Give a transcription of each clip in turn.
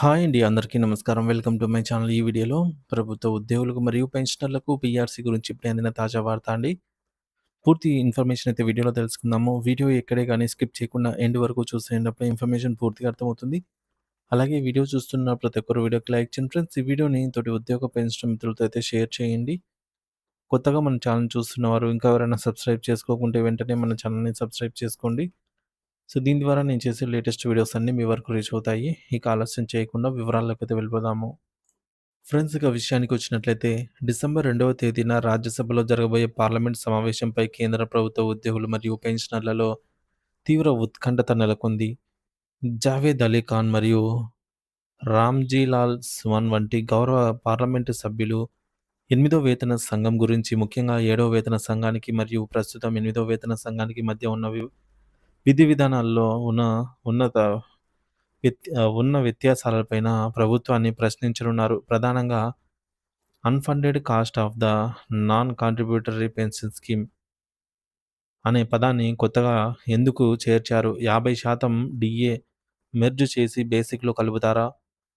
Hi అండి. అందరికీ నమస్కారం. Welcome to my channel. ఈ వీడియోలో ప్రభుత్వ ఉద్యోగులకు మరియు పెన్షనర్లకు పీఆర్సీ గురించి ఇప్పుడే అందిన తాజా వార్త అండి. పూర్తి ఇన్ఫర్మేషన్ అయితే వీడియోలో తెలుసుకుందాము. వీడియో ఎక్కడే కానీ స్కిప్ చేయకుండా ఎండ్ వరకు చూసేటప్పుడు ఇన్ఫర్మేషన్ పూర్తిగా అర్థమవుతుంది. అలాగే వీడియో చూస్తున్న ప్రతి ఒక్కరు వీడియోకి లైక్ చేయండి ఫ్రెండ్స్. ఈ వీడియోని తోటి ఉద్యోగ పెన్షన్ మిత్రులతో అయితే షేర్ చేయండి. కొత్తగా మన ఛానల్ చూస్తున్నవారు ఇంకా ఎవరైనా సబ్స్క్రైబ్ చేసుకోకుంటే వెంటనే మన ఛానల్‌ని సబ్స్క్రైబ్ చేసుకోండి. సో, దీని ద్వారా నేను చేసే లేటెస్ట్ వీడియోస్ అన్నీ మీ వరకు రీచ్ అవుతాయి. ఇక ఆలస్యం చేయకుండా వివరాల్లోకైతే వెళ్ళిపోదాము. ఫ్రెండ్స్ ఇక విషయానికొచ్చినట్లయితే డిసెంబర్ రెండవ తేదీన రాజ్యసభలో జరగబోయే పార్లమెంట్ సమావేశంపై కేంద్ర ప్రభుత్వ ఉద్యోగులు మరియు పెన్షనర్లలో తీవ్ర ఉత్కంఠత నెలకొంది. జావేద్ అలీ ఖాన్ మరియు రామ్‌జీలాల్ స్వాన్ వంటి గౌరవ పార్లమెంటు సభ్యులు ఎనిమిదో వేతన సంఘం గురించి ముఖ్యంగా ఏడవ వేతన సంఘానికి మరియు ప్రస్తుతం ఎనిమిదో వేతన సంఘానికి మధ్య ఉన్న విధి విధానాల్లో ఉన్న ఉన్నత ఉన్న వ్యత్యాసాలపైన ప్రభుత్వాన్ని ప్రశ్నించనున్నారు. ప్రధానంగా unfunded cost of the non contributory pension scheme అనే పదాన్ని కొత్తగా ఎందుకు చేర్చారు? 50% డీఏ మెర్జ్ చేసి బేసిక్‌లో కలుపుతారా?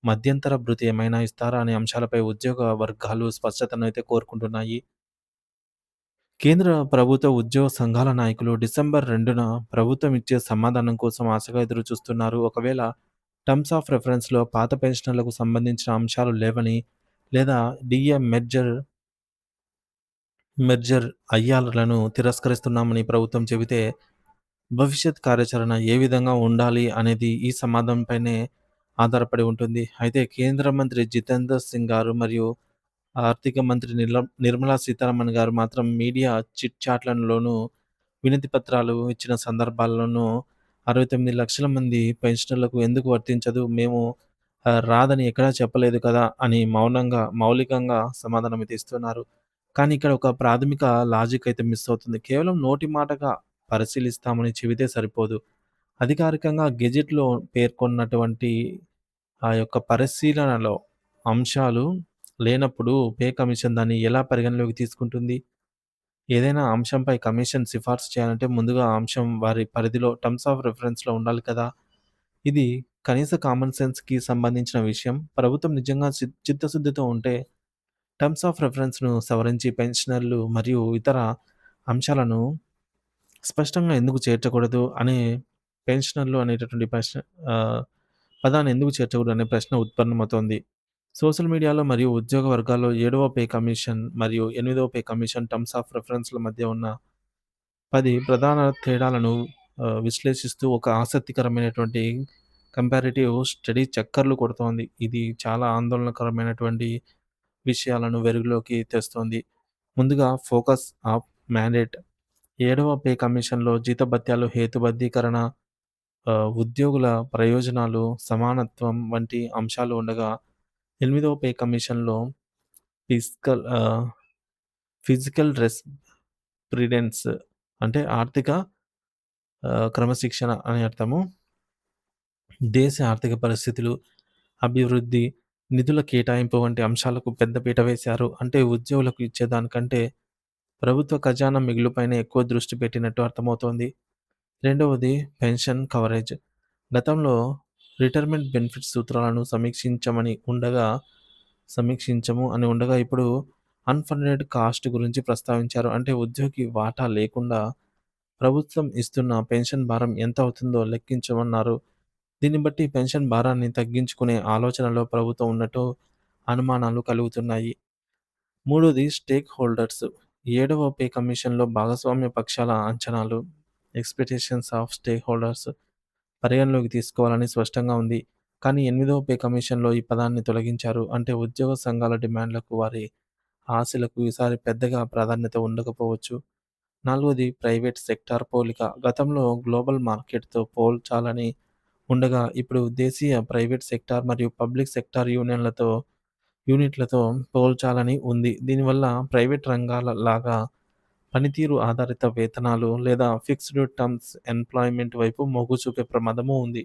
మధ్యంతర భృతి ఏమైనా ఇస్తారా? అనే అంశాలపై ఉద్యోగ వర్గాలు స్పష్టతను అయితే కోరుకుంటున్నాయి. కేంద్ర ప్రభుత్వ ఉద్యోగ సంఘాల నాయకులు డిసెంబర్ రెండున ప్రభుత్వం ఇచ్చే సమాధానం కోసం ఆశగా ఎదురుచూస్తున్నారు. ఒకవేళ టర్మ్స్ ఆఫ్ రెఫరెన్స్‌లో పాత పెన్షనర్లకు సంబంధించిన అంశాలు లేవని లేదా డిఏ మెర్జర్ మెర్జర్ అయ్యాలను తిరస్కరిస్తున్నామని ప్రభుత్వం చెబితే భవిష్యత్ కార్యాచరణ ఏ విధంగా ఉండాలి అనేది ఈ సమాధానంపైనే ఆధారపడి ఉంటుంది. అయితే కేంద్ర మంత్రి జితేందర్ సింగ్ గారు మరియు ఆర్థిక మంత్రి నిర్ల నిర్మలా సీతారామన్ గారు మాత్రం మీడియా చిట్ చాట్‌లలోనూ వినతి పత్రాలు ఇచ్చిన సందర్భాల్లోనూ 69 లక్షల మంది పెన్షనర్లకు ఎందుకు వర్తించదు? మేము రాదని ఎక్కడా చెప్పలేదు కదా! అని మౌనంగా మౌలికంగా సమాధానమైతే ఇస్తున్నారు. కానీ ఇక్కడ ఒక ప్రాథమిక లాజిక్ అయితే మిస్ అవుతుంది. కేవలం నోటి మాటగా పరిశీలిస్తామని చెబితే సరిపోదు. అధికారికంగా గెజెట్‌లో పేర్కొన్నటువంటి ఆ యొక్క పరిశీలనలో అంశాలు లేనప్పుడు పే కమిషన్ దాన్ని ఎలా పరిగణలోకి తీసుకుంటుంది? ఏదైనా అంశంపై కమిషన్ సిఫార్సు చేయాలంటే ముందుగా ఆ అంశం వారి పరిధిలో టర్మ్స్ ఆఫ్ రెఫరెన్స్‌లో ఉండాలి కదా! ఇది కనీస కామన్ సెన్స్‌కి సంబంధించిన విషయం. ప్రభుత్వం నిజంగా చిత్తశుద్ధితో ఉంటే టర్మ్స్ ఆఫ్ రెఫరెన్స్‌ను సవరించి పెన్షనర్లు మరియు ఇతర అంశాలను స్పష్టంగా ఎందుకు చేర్చకూడదు అనే పెన్షనర్లు అనేటటువంటి ప్రశ్న పదాన్ని ఎందుకు చేర్చకూడదు అనే ప్రశ్న ఉత్పన్నమవుతోంది. సోషల్ మీడియాలో మరియు ఉద్యోగ వర్గాల్లో ఏడవ పే కమిషన్ మరియు ఎనిమిదవ పే కమిషన్ టర్మ్స్ ఆఫ్ రెఫరెన్స్‌ల మధ్య ఉన్న పది ప్రధాన తేడాలను విశ్లేషిస్తూ ఒక ఆసక్తికరమైనటువంటి కంపారిటివ్ స్టడీ చక్కర్లు కొడుతోంది. ఇది చాలా ఆందోళనకరమైనటువంటి విషయాలను వెలుగులోకి తెస్తోంది. ముందుగా ఫోకస్ ఆఫ్ మ్యాండేట్ ఏడవ పే కమిషన్‌లో జీతభత్యాలు హేతుబద్ధీకరణ, ఉద్యోగుల ప్రయోజనాలు, సమానత్వం వంటి అంశాలు ఉండగా, ఎనిమిదవ పే కమిషన్‌లో ఫిజికల్ ఫిజికల్ రెస్ ప్రిడెన్స్ అంటే ఆర్థిక క్రమశిక్షణ అని అర్థము. దేశ ఆర్థిక పరిస్థితులు, అభివృద్ధి, నిధుల కేటాయింపు వంటి అంశాలకు పెద్దపీట వేశారు. అంటే ఉద్యోగులకు ఇచ్చేదానికంటే ప్రభుత్వ ఖజానా మిగులుపైన ఎక్కువ దృష్టి పెట్టినట్టు అర్థమవుతోంది. రెండవది పెన్షన్ కవరేజ్. గతంలో రిటైర్మెంట్ బెనిఫిట్ సూత్రాలను సమీక్షించమని ఉండగా సమీక్షించము అని ఉండగా ఇప్పుడు అన్‌ఫండెడ్ కాస్ట్ గురించి ప్రస్తావించారు. అంటే ఉద్యోగి వాటా లేకుండా ప్రభుత్వం ఇస్తున్న పెన్షన్ భారం ఎంత అవుతుందో లెక్కించమన్నారు. దీన్ని బట్టి పెన్షన్ భారాన్ని తగ్గించుకునే ఆలోచనలో ప్రభుత్వం ఉన్నట్టు అనుమానాలు కలుగుతున్నాయి. మూడోది స్టేక్ హోల్డర్స్. ఏడవ పే కమిషన్‌లో భాగస్వామ్య పక్షాల అంచనాలు ఎక్స్‌పెక్టేషన్స్ ఆఫ్ స్టేక్ హోల్డర్స్ పరిగణలోకి తీసుకోవాలని స్పష్టంగా ఉంది. కానీ ఎనిమిదవ పే కమిషన్‌లో ఈ పదాన్ని తొలగించారు. అంటే ఉద్యోగ సంఘాల డిమాండ్లకు, వారి ఆశలకు ఈసారి పెద్దగా ప్రాధాన్యత ఉండకపోవచ్చు. నాలుగోది ప్రైవేట్ సెక్టార్ పోలిక. గతంలో గ్లోబల్ మార్కెట్‌తో పోల్చాలని ఉండగా ఇప్పుడు దేశీయ ప్రైవేట్ సెక్టార్ మరియు పబ్లిక్ సెక్టార్ యూనియన్లతో యూనిట్లతో పోల్చాలని ఉంది. దీనివల్ల ప్రైవేట్ రంగాల లాగా పనితీరు ఆధారిత వేతనాలు లేదా ఫిక్స్డ్ టర్మ్స్ ఎంప్లాయ్‌మెంట్ వైపు మొగ్గు చూపే ప్రమాదము ఉంది.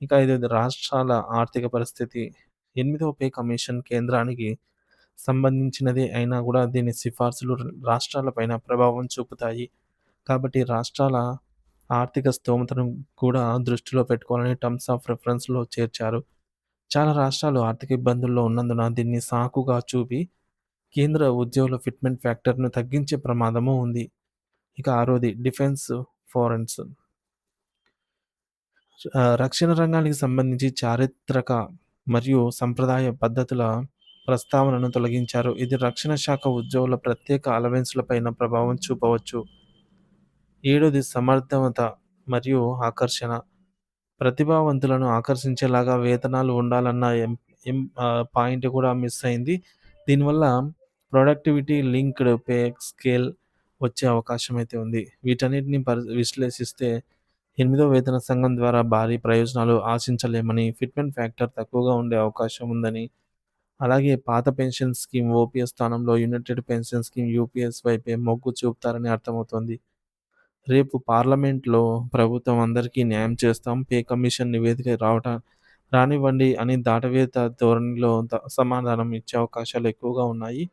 ఇంకా ఐదోది రాష్ట్రాల ఆర్థిక పరిస్థితి. ఎనిమిదవ పే కమిషన్ కేంద్రానికి సంబంధించినదే అయినా కూడా దీని సిఫార్సులు రాష్ట్రాలపైన ప్రభావం చూపుతాయి. కాబట్టి రాష్ట్రాల ఆర్థిక స్తోమతను కూడా దృష్టిలో పెట్టుకోవాలని టర్మ్స్ ఆఫ్ రెఫరెన్స్‌లో చేర్చారు. చాలా రాష్ట్రాలు ఆర్థిక ఇబ్బందుల్లో ఉన్నందున దీన్ని సాకుగా చూపి కేంద్ర ఉద్యోగుల ఫిట్మెంట్ ఫ్యాక్టర్‌ను తగ్గించే ప్రమాదము ఉంది. ఇక ఆరోది డిఫెన్స్ ఫారెన్స్ రక్షణ రంగానికి సంబంధించి చారిత్రక మరియు సంప్రదాయ పద్ధతుల ప్రస్తావనను తొలగించారు. ఇది రక్షణ శాఖ ఉద్యోగుల ప్రత్యేక అలవెన్స్‌లపైన ప్రభావం చూపవచ్చు. ఏడోది సమర్థవంత మరియు ఆకర్షణ. ప్రతిభావంతులను ఆకర్షించేలాగా వేతనాలు ఉండాలన్న ఎం ఎం పాయింట్ కూడా మిస్ అయింది. దీనివల్ల ప్రొడక్టివిటీ లింక్డ్ పే స్కేల్ వచ్చే అవకాశం అయితే ఉంది. వీటన్నిటిని పరి విశ్లేషిస్తే ఎనిమిదో వేతన సంఘం ద్వారా భారీ ప్రయోజనాలు ఆశించలేమని, ఫిట్మెంట్ ఫ్యాక్టర్ తక్కువగా ఉండే అవకాశం ఉందని, అలాగే పాత పెన్షన్ స్కీమ్ ఓపీఎస్ స్థానంలో యునైటెడ్ పెన్షన్ స్కీమ్ యూపీఎస్ వైపే మొగ్గు చూపుతారని అర్థమవుతోంది. రేపు పార్లమెంట్‌లో ప్రభుత్వం అందరికీ న్యాయం చేస్తాం, పే కమిషన్ నివేదిక రావటం రానివ్వండి అని దాటవేత ధోరణిలో సమాధానం ఇచ్చే అవకాశాలు ఎక్కువగా ఉన్నాయి.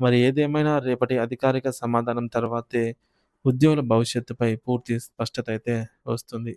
మరి ఏదేమైనా రేపటి అధికారిక సమాధానం తర్వాతే ఉద్యోగుల భవిష్యత్తుపై పూర్తి స్పష్టత అయితే వస్తుంది.